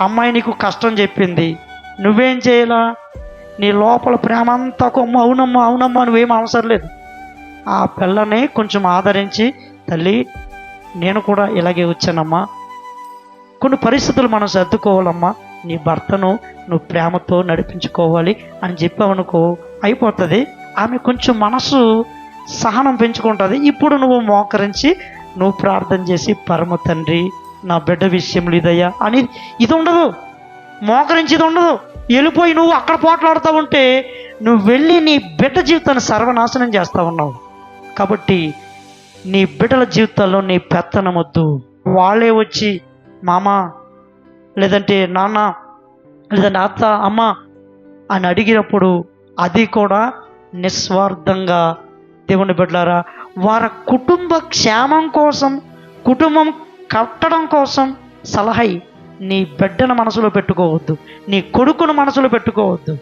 అమ్మాయి నీకు కష్టం చెప్పింది. నువ్వేం చేయాలా? నీ లోపల ప్రేమ అంతా కొమ్మ అవునమ్మా అవునమ్మా నువ్వేం అవసరం లేదు. ఆ పిల్లని కొంచెం ఆదరించి తల్లి నేను కూడా ఇలాగే వచ్చానమ్మా. కొన్ని పరిస్థితులు మనం సర్దుకోవాలమ్మా. నీ భర్తను నువ్వు ప్రేమతో నడిపించుకోవాలి అని చెప్పావనుకో అయిపోతుంది. ఆమె కొంచెం మనసు సహనం పెంచుకుంటుంది. ఇప్పుడు నువ్వు మోకరించి నువ్వు ప్రార్థన చేసి పరమ తండ్రి నా బిడ్డ విషయంలో ఇదయ్యా. అని ఇది ఉండదు మోకరించి ఇది ఉండదు వెళ్ళిపోయి నువ్వు అక్కడ పోట్లాడుతూ ఉంటే నువ్వు వెళ్ళి నీ బిడ్డ జీవితాన్ని సర్వనాశనం చేస్తూ ఉన్నావు. కాబట్టి నీ బిడ్డల జీవితాల్లో నీ పెత్తనమొద్దు. వాళ్ళే వచ్చి మామ లేదంటే నాన్న లేదంటే అత్త అమ్మ అని అడిగినప్పుడు అది కూడా నిస్వార్థంగా దేవుని బిడ్డలారా వారి కుటుంబ క్షేమం కోసం కుటుంబం కట్టడం కోసం సలహై నీ బిడ్డను మనసులో పెట్టుకోవద్దు. నీ కొడుకును మనసులో పెట్టుకోవద్దు.